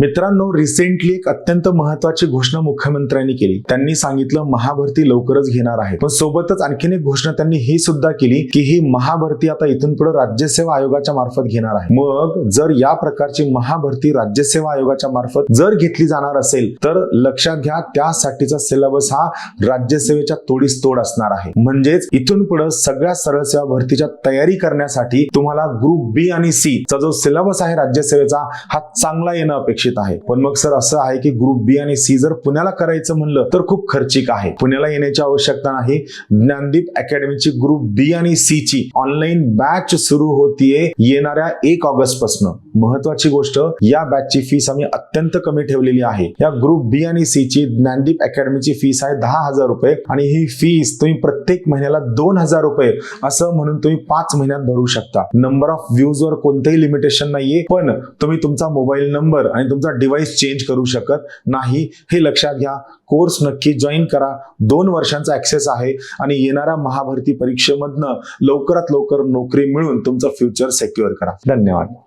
मित्रांनो रिसेंटली एक अत्यंत महत्वाची घोषणा मुख्यमंत्र्यांनी केली. त्यांनी सांगितलं महाभरती लवकरच घेणार आहे पण सोबतच आणखीन एक घोषणा त्यांनी ही सुद्धा केली की ही महाभरती आता इथून पुढे राज्यसेवा आयोगाच्या मार्फत घेणार आहे. मग जर या प्रकारची महाभरती राज्यसेवा आयोगाच्या मार्फत जर घेतली जाणार असेल तर लक्षात घ्या त्यासाठीचा सिलेबस हा राज्यसेवेच्या तोडीस तोड असणार आहे. म्हणजेच इथून पुढे सगळ्या सरळ सेवा भरतीच्या तयारी करण्यासाठी तुम्हाला ग्रुप बी आणि सी चा जो सिलेबस आहे राज्यसेवेचा हा चांगला येणं अपेक्षित आहे. पण मग सर असं आहे की ग्रुप बी आणि सी जर पुण्याला करायचं म्हणलं तर खूप खर्चिक आहे. पुण्याला येण्याची आवश्यकता नाही. ज्ञानदीप अकॅडमीची ग्रुप बी आणि सी ची ऑनलाईन बॅच सुरू होतीये येणाऱ्या एक ऑगस्टपासून महत्वाची गोष्ट या बॅचची फीस आम्ही अत्यंत कमी ठेवलेली आहे. या ग्रुप बी आणि सी ची ज्ञानदीप अकॅडमीची फीस आहे दहा हजार रुपये आणि ही फीस तुम्ही प्रत्येक महिन्याला दोन हजार रुपये असं म्हणून तुम्ही पाच महिन्यात भरू शकता. नंबर ऑफ व्ह्यूज वर कोणतंही लिमिटेशन नाहीये पण तुम्ही तुमचा मोबाईल नंबर आणि तुमचा डिव्हाइस चेंज करू शकत नाही. हे लक्षात घ्या. कोर्स नक्की जॉईन करा. दोन वर्षांचा ऍक्सेस आहे आणि येणाऱ्या महाभरती परीक्षेमधनं लवकरात लवकर नोकरी मिळून तुमचं फ्युचर सेक्युअर करा. धन्यवाद.